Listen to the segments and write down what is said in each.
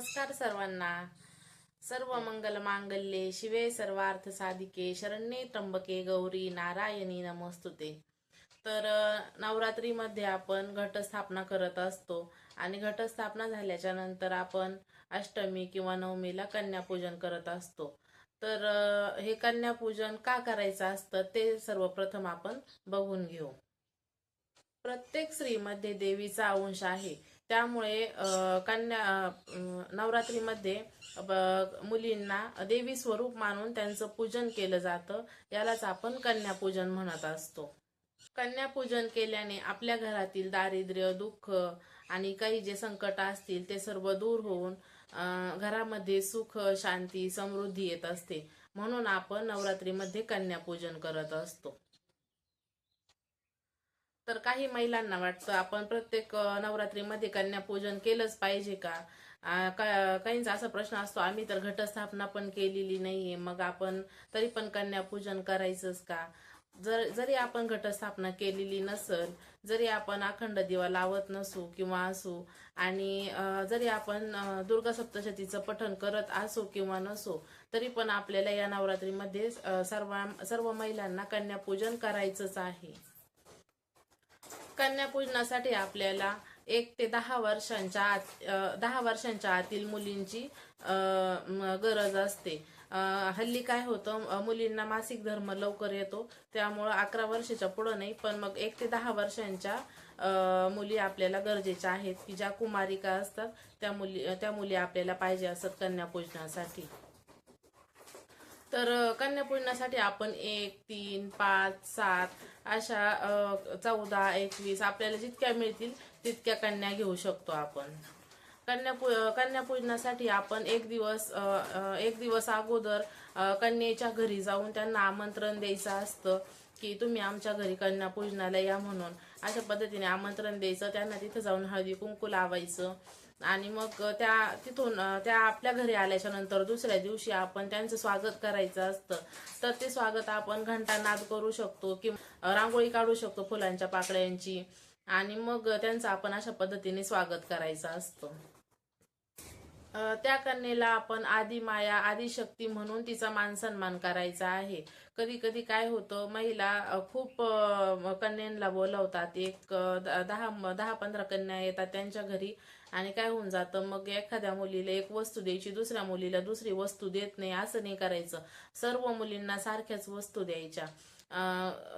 नमस्कार सर्वांना. सर्व मंगल मांगल्ये. शिवे सर्वार्थ साधिके. शरण्ये त्र्यंबके. गौरी नारायणी नमस्तुते. तर नवरात्रीमध्ये आपण घटस्थापना करत असतो आणि घटस्थापना झाल्याच्यानंतर आपण अष्टमी किंवा नवमीला कन्यापूजन करत असतो. तर हे कन्यापूजन का करायचं असतं ते सर्वप्रथम आपण बघून घेऊ. प्रत्येक स्त्रीमध्ये देवीचा अंश आहे. त्यामुळे कन्या नवरात्रीमध्ये मुलींना देवी स्वरूप मानून त्यांचं पूजन केलं जातं. यालाच आपण कन्यापूजन म्हणत असतो. कन्यापूजन केल्याने आपल्या घरातील दारिद्र्य दुःख आणि काही जे संकट असतील ते सर्व दूर होऊन घरामध्ये सुख शांती समृद्धी येत असते. म्हणून आपण नवरात्रीमध्ये कन्यापूजन करत असतो. तर काही महिलांना वाटतं आपण प्रत्येक नवरात्रीमध्ये कन्यापूजन केलंच पाहिजे का? काहींचा असा प्रश्न असतो आम्ही तर घटस्थापना पण केलेली नाहीये मग आपण तरी पण कन्यापूजन करायचंच का? जर जरी आपण घटस्थापना केलेली नसल जरी आपण अखंड दिवा लावत नसू किंवा असू आणि जरी आपण दुर्गा सप्तशतीचं पठण करत असो किंवा नसो तरी पण आपल्याला या नवरात्रीमध्ये सर्व सर्व महिलांना कन्यापूजन करायचंच आहे. कन्यापूजनासाठी आपल्याला एक ते दहा वर्षांच्या आत दहा वर्षांच्या आतील मुलींची गरज असते. हल्ली काय होतं मुलींना मासिक धर्म लवकर येतो. त्यामुळं अकरा वर्षाच्या पुढं नाही पण मग एक ते दहा वर्षांच्या मुली आपल्याला गरजेच्या आहेत की ज्या कुमारिका असतात त्या मुली त्या मुली आपल्याला पाहिजे असतात कन्यापूजनासाठी. तर कन्यापूजनासाठी आपण एक तीन पाच सात अशा चौदा एकवीस आपल्याला जितक्या मिळतील तितक्या कन्या घेऊ शकतो आपण. कन्यापू कन्यापूजनासाठी आपण एक दिवस एक दिवस अगोदर कन्येच्या घरी जाऊन त्यांना आमंत्रण द्यायचं असतं की तुम्ही आमच्या घरी कन्यापूजनाला या म्हणून. अशा पद्धतीने आमंत्रण द्यायचं त्यांना तिथं जाऊन हळदी कुंकू लावायचं. आणि मग त्या तिथून त्या आपल्या घरी आल्याच्यानंतर दुसऱ्या दिवशी आपण त्यांचं स्वागत करायचं असतं. तर ते स्वागत आपण घंटानाद करू शकतो किंवा रांगोळी काढू शकतो फुलांच्या पाकळ्यांची. आणि मग त्यांचं आपण अशा पद्धतीने स्वागत करायचं असतं. त्या कन्येला आपण आदी माया आदी शक्ती म्हणून तिचा मान सन्मान करायचा आहे. कधी कधी काय होतं महिला खूप कन्यांना बोलवतात. एक दहा दहा पंधरा कन्या येतात त्यांच्या घरी. आणि काय होऊन जातं? मग एखाद्या मुलीला एक वस्तू द्यायची दुसऱ्या मुलीला दुसरी वस्तू देत नाही असं नाही करायचं. सर्व मुलींना सारख्याच वस्तू द्यायच्या.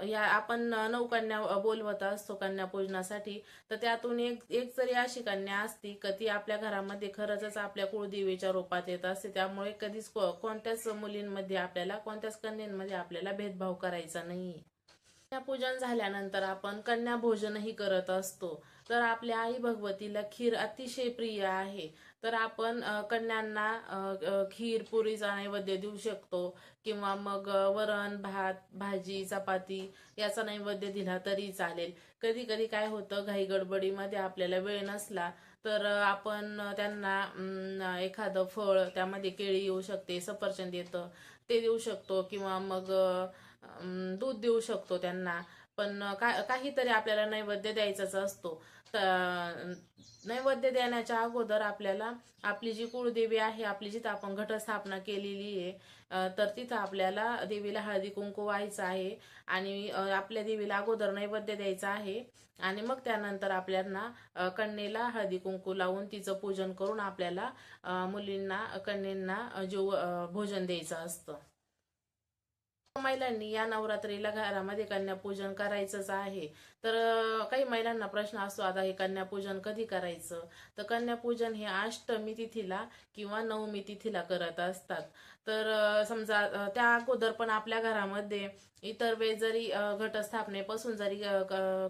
या आपण नऊ कन्या बोलवत असतो कन्या पूजनासाठी तर त्यातून एक एक जरी अशी कन्या असती का ती आपल्या घरामध्ये खरंच आपल्या कुळदेवीच्या रूपात येत असते. त्यामुळे कधीच कोणत्याच मुलींमध्ये आपल्याला कोणत्याच कन्यांमध्ये आपल्याला भेदभाव करायचा नाही. कन्यापूजन झाल्यानंतर आपण कन्या भोजनही करत असतो. तर आपल्या आई भगवतीला खीर अतिशय प्रिय आहे. तर आपण कन्यांना खीर पुरीचा नैवेद्य देऊ शकतो. किंवा मग वरण भात भाजी चपाती याचा नैवेद्य दिला तरी चालेल. कधी कधी काय होतं घाई गडबडीमध्ये आपल्याला वेळ नसला तर आपण त्यांना एखादं फळ त्यामध्ये केळी येऊ शकते सफरचंद येतं ते देऊ शकतो. किंवा मग दूध देऊ शकतो त्यांना. पण का काहीतरी आपल्याला नैवेद्य द्यायचाच असतो. तर नैवेद्य देण्याच्या अगोदर आपल्याला आपली जी कुळदेवी आहे आपली जिथं आपण घटस्थापना केलेली आहे तर तिथं आपल्याला देवीला हळदी कुंकू व्हायचं आहे आणि आपल्या देवीला अगोदर नैवेद्य द्यायचं आहे आणि मग त्यानंतर आपल्याला कन्येला हळदी कुंकू लावून तिचं पूजन करून आपल्याला मुलींना कन्येंना जेव भोजन द्यायचं असतं. महिलांनी या नवरात्रीला घरामध्ये कन्यापूजन करायचंच आहे. तर काही महिलांना प्रश्न असतो आता हे कन्यापूजन कधी करायचं? तर कन्यापूजन हे अष्टमी तिथीला किंवा नवमी तिथीला करत असतात. तर समजा त्या अगोदर पण आपल्या घरामध्ये इतर वेळ जरी घटस्थापनेपासून जरी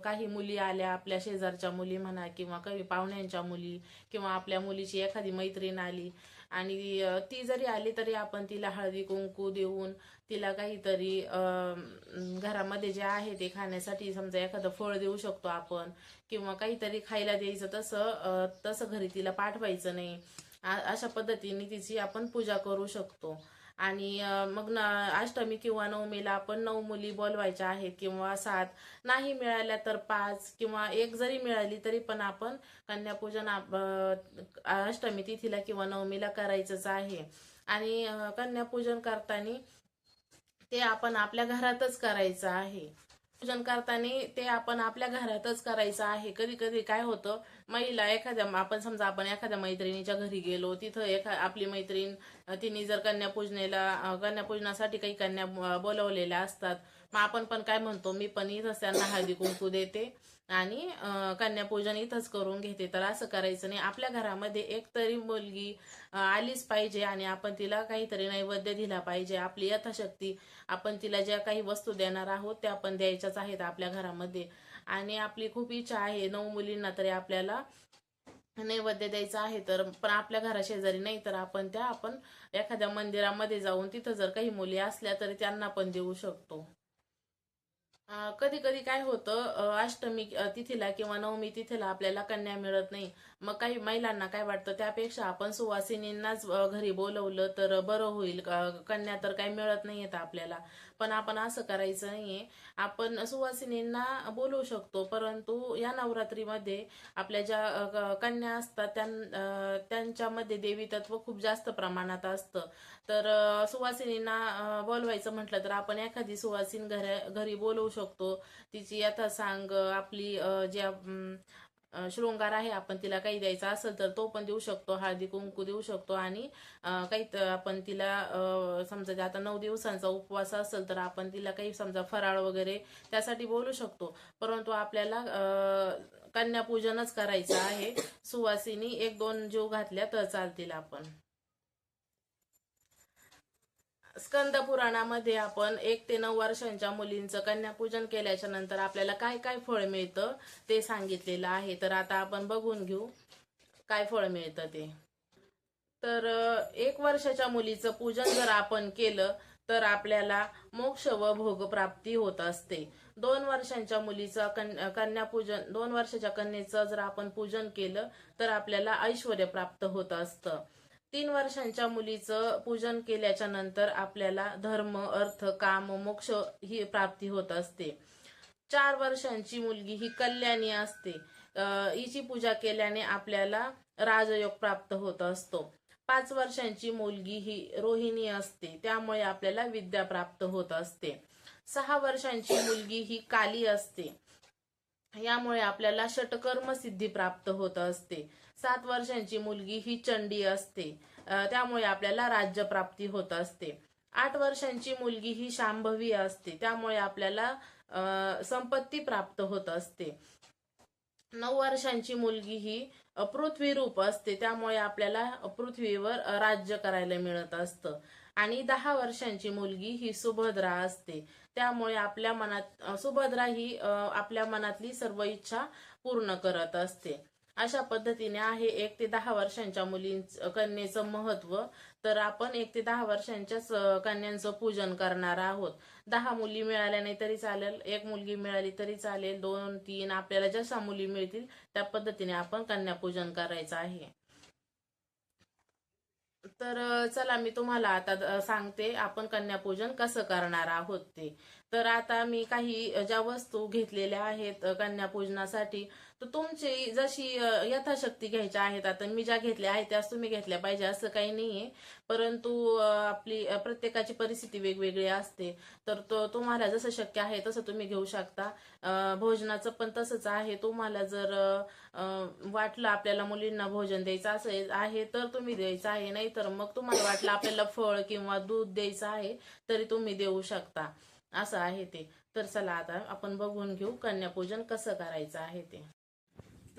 काही मुली आल्या आपल्या शेजारच्या मुली म्हणा किंवा काही पाहुण्यांच्या मुली किंवा आपल्या मुलीची एखादी मैत्रीण आली आणि ती जरी आली तरी आपण तिला हळदी कुंकू देऊन तिला काहीतरी घरामध्ये जे आहे ते खाण्यासाठी समजा एखादं फळ देऊ शकतो आपण किंवा काहीतरी खायला द्यायचं तसं तसं घरी तिला पाठवायचं नाही. आ- अशा पद्धतीने तिची आपण पूजा करू शकतो. आणि मग न- अष्टमी किंवा नवमीला आपण नऊ मुली बोलवायच्या आहेत किंवा सात नाही मिळाल्या तर पाच किंवा एक जरी मिळाली तरी पण आपण कन्यापूजन अष्टमी तिथीला किंवा नवमीला करायचंच आहे. आणि कन्यापूजन करताना ते आपण आपल्या घरातच करायचं आहे. पूजन करताना ते आपण आपल्या घरातच करायचं आहे. कधी कधी काय होतं महिला एखाद्या आपण समजा आपण एखाद्या मैत्रिणीच्या घरी गेलो तिथं एखा आपली मैत्रीण तिने जर कन्यापूजनेला कन्यापूजनासाठी काही कन्या बोलवलेल्या असतात मग आपण पण काय म्हणतो मी पण इथंच त्यांना हळदी कुंकू देते. आणि कन्यापूजन इथंच करून घेते. तर असं करायचं नाही. आपल्या घरामध्ये एक तरी मुलगी आलीच पाहिजे आणि आपण तिला काहीतरी नैवेद्य दिला पाहिजे. आपली यथाशक्ती आपण तिला ज्या काही वस्तू देणार आहोत त्या आपण द्यायच्याच आहेत आपल्या घरामध्ये. आणि आपली खूप इच्छा आहे नऊ मुलींना तरी आपल्याला नैवेद्य द्यायचं आहे. तर पण आपल्या घराशेजारी नाही तर आपण त्या आपण एखाद्या मंदिरामध्ये जाऊन तिथं जर काही मुली असल्या तरी त्यांना पण देऊ शकतो. कधी कधी काय होतं अष्टमी तिथीला किंवा नवमी तिथीला आपल्याला कन्या मिळत नाही. मग काही महिलांना काय वाटतं? त्यापेक्षा आपण सुवासिनींनाच घरी बोलवलं तर बरं होईल. कन्या तर काही मिळत नाहीयेत आपल्याला. पण आपण असं करायचं नाहीये. आपण सुवासिनींना बोलवू शकतो. परंतु या नवरात्रीमध्ये आपल्या ज्या कन्या असतात त्यां त्यांच्यामध्ये देवी तत्व खूप जास्त प्रमाणात असतं. तर सुवासिनींना बोलवायचं म्हटलं तर आपण एखादी सुवासीन घरी बोलवू शकतो. तिची यथासांग आपली ज्या शृंगार आहे आपण तिला काही द्यायचा असेल तर तो पण देऊ शकतो हळदी कुंकू देऊ शकतो आणि काही आपण तिला समजा आता नऊ दिवसांचा उपवास असेल तर आपण तिला काही समजा फराळ वगैरे त्यासाठी बोलू शकतो. परंतु आपल्याला कन्यापूजनच करायचं आहे. सुवासिनी एक दोन जीव घातल्या तर चालतील आपण. स्कंद पुराणामध्ये आपण एक ते नऊ वर्षांच्या मुलींचं कन्यापूजन केल्याच्यानंतर आपल्याला काय काय फळ मिळतं ते सांगितलेलं आहे. तर आता आपण बघून घेऊ काय फळ मिळतं ते. तर एक वर्षाच्या मुलीचं पूजन जर आपण केलं तर आपल्याला मोक्ष व भोगप्राप्ती होत असते. दोन वर्षांच्या मुलीचं कन कन्यापूजन दोन वर्षाच्या कन्येचं जर आपण पूजन केलं तर आपल्याला ऐश्वर प्राप्त होत असतं. तीन वर्षांच्या मुलीचं पूजन केल्याच्यानंतर आपल्याला धर्म अर्थ काम मोक्ष ही प्राप्ती होत असते. चार वर्षांची मुलगी ही कल्याणी असते. हिची पूजा केल्याने आपल्याला राजयोग प्राप्त होत असतो. पाच वर्षांची मुलगी ही रोहिणी असते त्यामुळे आपल्याला विद्या प्राप्त होत असते. सहा वर्षांची मुलगी ही काली असते. यामुळे आपल्याला षटकर्म सिद्धी प्राप्त होत असते. सात वर्षांची मुलगी ही चंडी असते. त्यामुळे आपल्याला राज्य प्राप्ती होत असते. आठ वर्षांची मुलगी ही शांभवी असते. त्यामुळे आपल्याला संपत्ती प्राप्त होत असते. नऊ वर्षांची मुलगी ही पृथ्वीरूप असते. त्यामुळे आपल्याला पृथ्वीवर राज्य करायला मिळत असतं. आणि दहा वर्षांची मुलगी ही सुभद्रा असते. त्यामुळे आपल्या मनात सुभद्रा ही आपल्या मनातली सर्व इच्छा पूर्ण करत असते. अशा पद्धतीने आहे एक ते दहा वर्षांच्या मुलींच कन्येचं महत्त्व. तर आपण एक ते दहा वर्षांच्याच कन्यांचं पूजन करणार आहोत. दहा मुली मिळाल्या नाही तरी चालेल. एक मुलगी मिळाली तरी चालेल. दोन तीन आपल्याला जशा मुली मिळतील त्या पद्धतीने आपण कन्यापूजन करायचं आहे. तर चला मी तुम्हाला आता सांगते आपण कन्यापूजन कसं करणार आहोत ते. तर आता मी काही ज्या वस्तू घेतलेल्या आहेत कन्यापूजनासाठी तर तुमची जशी यथाशक्ती घ्यायच्या आहेत आता मी ज्या घेतल्या आहेत त्याच तुम्ही घेतल्या पाहिजे असं काही नाहीये. परंतु आपली प्रत्येकाची परिस्थिती वेगवेगळी असते. तर तो तुम्हाला जसं शक्य आहे तसं तुम्ही घेऊ शकता. भोजनाचं पण तसंच आहे. तुम्हाला जर वाटलं आपल्याला मुलींना भोजन द्यायचं असं आहे तर तुम्ही द्यायचं आहे. नाही तर मग तुम्हाला वाटलं आपल्याला फळ किंवा दूध द्यायचं आहे तरी तुम्ही देऊ शकता. असं आहे ते. तर चला आता आपण बघून घेऊ कन्यापूजन कसं करायचं आहे ते.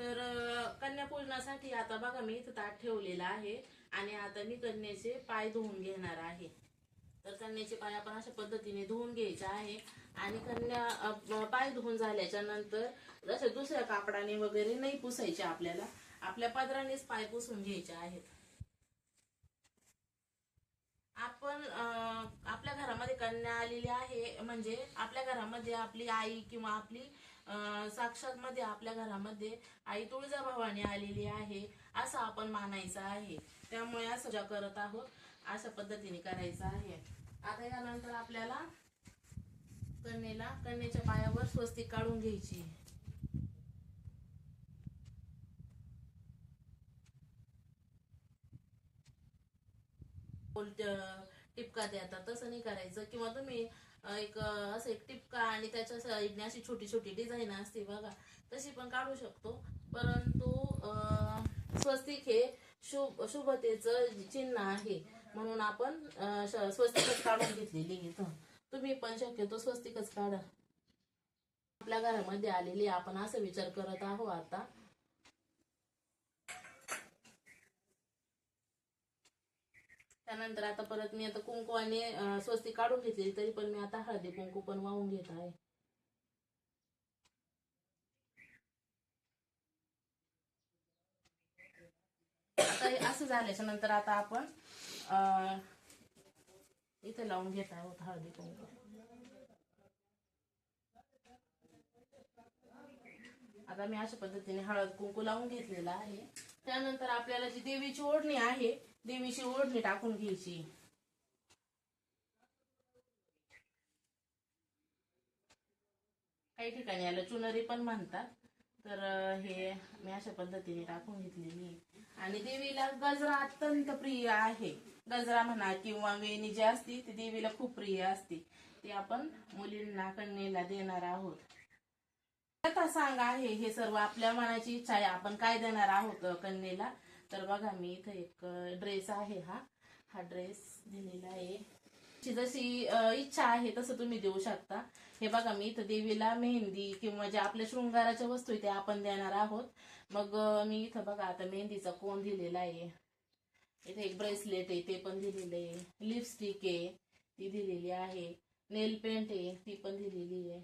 तर अ, कन्यापूजनासाठी आता बघा मी इथं ताट ठेवलेलं आहे आणि आता मी कन्याचे पाय धुवून घेणार आहे. तर कन्याचे पाय आपण अशा पद्धतीने धुवून घ्यायचे आहे आणि कन्या पाय धुवून झाल्याच्यानंतर जसे दुसऱ्या कापडाने वगैरे नाही पुसायचे आपल्याला आपल्या पदरानेच पाय पुसून घ्यायचे आहेत. आपण आपल्या घरामध्ये कन्या आलेली आहे म्हणजे आपल्या घरामध्ये आपली आई किंवा आपली साक्षात मध्ये आपल्या घरामध्ये आई तुळजा भवानी आलेली आहे असं आपण मानायचं आहे. त्यामुळे असं ज्या करत आहोत अशा पद्धतीने करायचं आहे. आता यानंतर आपल्याला कन्येला कन्येच्या पायावर स्वस्तिक काढून घ्यायची. टिपका द्या तसं नाही करायचं. किंवा तुम्ही एक असं एक टिपका आणि त्याच्या साईडने अशी छोटी छोटी डिझाईन असते बघा. तशी पण काढू शकतो. परंतु अं, स्वस्तिक हे शुभ शुभतेचं चिन्ह आहे. म्हणून आपण स्वस्तिकच काढून घेतलेली आहे इथं. तुम्ही पण शक्यतो स्वस्तिकच काढा. आपल्या घरामध्ये आलेली आपण असं विचार करत आहो आता. त्यानंतर आता परत मी आता कुंकू आणि स्वस्ती काढून घेतली तरी पण मी आता हळदी कुंकू पण वाहून घेत आहे. आता असं झाल्याच्यानंतर आता आपण इथे लावून घेत आहोत हळदी कुंकू. आता मी अशा पद्धतीने हळद कुंकू लावून घेतलेला आहे. त्यानंतर आपल्याला जी देवीची ओढणी आहे देवीची ओढणी टाकून घ्यायची. काही ठिकाणी याला चुनरी पण म्हणतात. तर हे मी अशा पद्धतीने टाकून घेतलेली आणि देवीला गजरा अत्यंत प्रिय आहे. गजरा म्हणा किंवा वेणी जी असती ती देवीला खूप प्रिय असते. ती आपण मुलींना कन्येला देणार आहोत. कथा सांग आहे हे सर्व आपल्या मनाची इच्छा आहे. आपण काय देणार आहोत कन्येला? तर बघा मी इथं एक ड्रेस आहे हा. हा ड्रेस दिलेला आहे. ची जशी इच्छा आहे तसं तुम्ही देऊ शकता. हे बघा मी इथं देवीला मेहंदी किंवा जे आपल्या शृंगाराच्या वस्तू आहे त्या आपण देणार आहोत. मग मी इथं बघा आता मेहंदीचा कोण दिलेला आहे. इथे एक ब्रेसलेट आहे ते पण दिलेलं आहे. लिपस्टिक आहे ती दिलेली आहे. नेल पेंट आहे ती पण दिलेली आहे.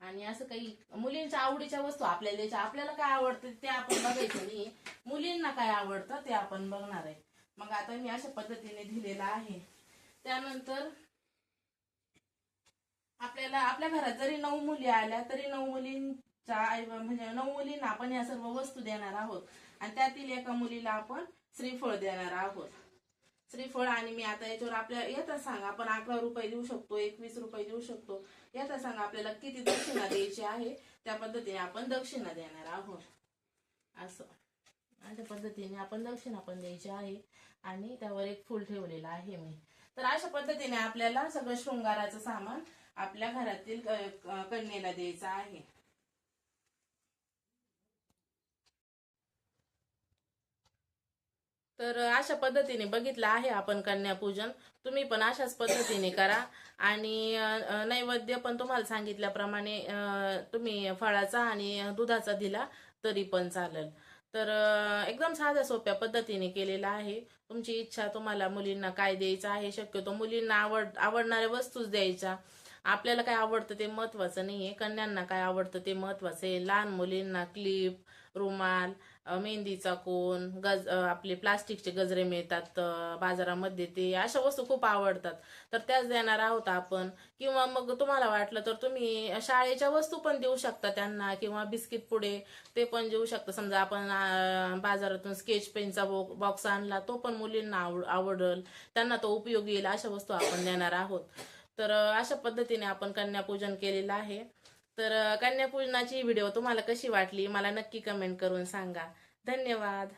आणि असं काही मुलींच्या आवडीच्या वस्तू आपल्याला आपल्याला काय आवडतं ते आपण बघायचं नाही. मुलींना काय आवडतं ते आपण बघणार आहे. मग आता मी अशा पद्धतीने दिलेला आहे. त्यानंतर आपल्याला आपल्या घरात जरी नऊ मुली आल्या तरी नऊ मुलींच्या आई म्हणजे नऊ मुलींना आपण या सर्व वस्तू देणार आहोत. आणि त्यातील एका मुलीला आपण श्रीफळ देणार आहोत. श्रीफळ आणि मी आता याच्यावर आपल्या येतात सांगा. आपण अकरा रुपये देऊ शकतो एकवीस रुपये देऊ शकतो. येतात सांगा आपल्याला किती दक्षिणा द्यायची आहे. त्या पद्धतीने आपण दक्षिणा देणार आहोत. असं. अशा पद्धतीने आपण दक्षिणा पण द्यायची आहे. आणि त्यावर एक फुल ठेवलेलं आहे मी. तर अशा पद्धतीने आपल्याला सगळं शृंगाराचं सामान आपल्या घरातील क- कन्येला द्यायचं आहे. तर अशा पद्धतीने बघितलं आहे आपण कन्यापूजन. तुम्ही पण अशाच पद्धतीने करा. आणि नैवेद्य पण तुम्हाला सांगितल्याप्रमाणे तुम्ही फळाचा आणि दुधाचा दिला तरी पण चालेल. तर एकदम साध्या सोप्या पद्धतीने केलेला आहे. तुमची इच्छा तुम्हाला मुलींना काय द्यायचं आहे शक्यतो मुलींना आवड आवडणाऱ्या वस्तूच द्यायच्या. आपल्याला काय आवडतं ते महत्वाचं नाहीये. कन्यांना काय आवडतं ते महत्वाचं आहे. लहान मुलींना क्लिप रुमाल मेहंदीचा कोण गज आपले प्लास्टिकचे गजरे मिळतात बाजारामध्ये ते अशा वस्तू खूप आवडतात. तर त्याच देणार आहोत आपण. किंवा मग तुम्हाला वाटलं तर तुम्ही शाळेच्या वस्तू पण देऊ शकता त्यांना किंवा बिस्किट पुडे ते पण देऊ शकता. समजा आपण बाजारातून स्केच पेनचा बॉक्स आणला तो पण मुलींना आवड आवडल. त्यांना तो उपयोगी येईल अशा वस्तू आपण देणार आहोत. तर अशा पद्धतीने आपण कन्यापूजन केलेलं आहे. तर कन्यापूजनाची व्हिडिओ तुम्हाला कशी वाटली? मला नक्की कमेंट करून सांगा. धन्यवाद.